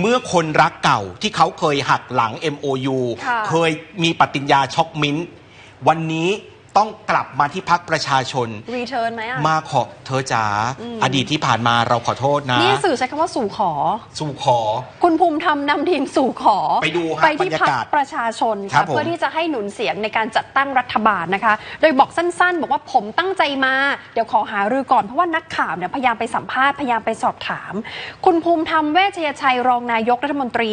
เมื่อคนรักเก่าที่เขาเคยหักหลัง MOU ค่ะเคยมีปฏิญญาช็อกมิ้นท์วันนี้ ต้องกลับมาที่พักประชาชน รีเทิร์นไหมอะ มาขอเธอจ๋าอดีตที่ผ่านมาเราขอโทษนะ นี่สื่อใช้คำว่าสู่ขอ สู่ขอ คุณภูมิธรรมนำทีมสู่ขอไปดูฮะไปที่บรรยาพักกาศประชาชนครัค่ะบผม เพื่อที่จะให้หนุนเสียงในการจัดตั้งรัฐบาลนะคะ โดยบอกสั้นๆ บอกว่าผมตั้งใจมา เดี๋ยวขอหารือก่อนเพราะว่านักข่าวเนี่ยพยายามไปสัมภาษณ์พยายามไปสอบถาม คุณภูมิธรรมเวชยชัยรองนายกรัฐมนตรี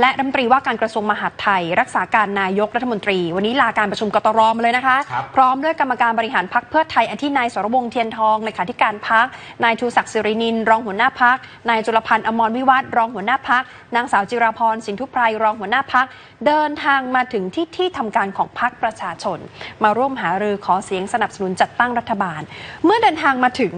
และรัฐมนตรีว่าการกระทรวงมหาดไทย รักษาการนายกรัฐมนตรี วันนี้ลาการประชุมกตรมาเลยนะคะ ครับพร้อมด้วยกรรมการบริหารพักเพื่อไทยอาทินายสรวงเทียนทองเลขาธิการพักนายชูศักดิ์สิรินิน รองหัวหน้าพักนายจุลพันธ์อมรวิวัฒน์รองหัวหน้าพักนางสาวจิราพรสินทุไพรรองหัวหน้าพักเดินทางมาถึงที่ที่ทำการของพักประชาชน มาร่วมหารือขอเสียงสนับสนุนจัดตั้งรัฐบาล เมื่อเดินทางมาถึง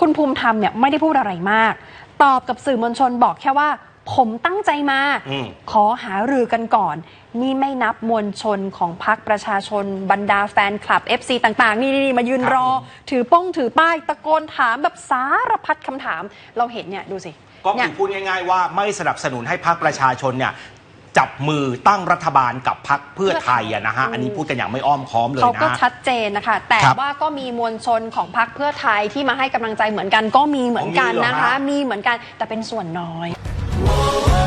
คุณภูมิธรรมเนี่ยไม่ได้พูดอะไรมาก ตอบกับสื่อมวลชนบอกแค่ว่า ผมตั้งใจมา อืม ขอหารือกันก่อน นี่ไม่นับมวลชนของพักประชาชนบรรดาแฟนคลับ FC ต่างๆ นี่นี่มายืนครับรอผมถือป้องถือป้ายตะโกนถามแบบสารพัดคำถาม เราเห็นเนี่ยดูสิก็เนี่คืย อพูดง่าย ๆ ว่าไม่สนับสนุนให้พรรคประชาชนเนี่ยจับมือตั้งรัฐบาลกับพรรคเพื่อไทยอะนะฮะ อันนี้พูดกันอย่างไม่อ้อมค้อมเลยเขาก็นะชัดเจนนะคะ แต่ครับว่าก็มีมวลชนของพักเพื่อไทยที่มาให้กำลังใจเหมือนกันก็มีเหมือนกันอ๋อมีเหรอนะคะฮะมีเหมือนกันแต่เป็นส่วนน้อย whoa, whoa.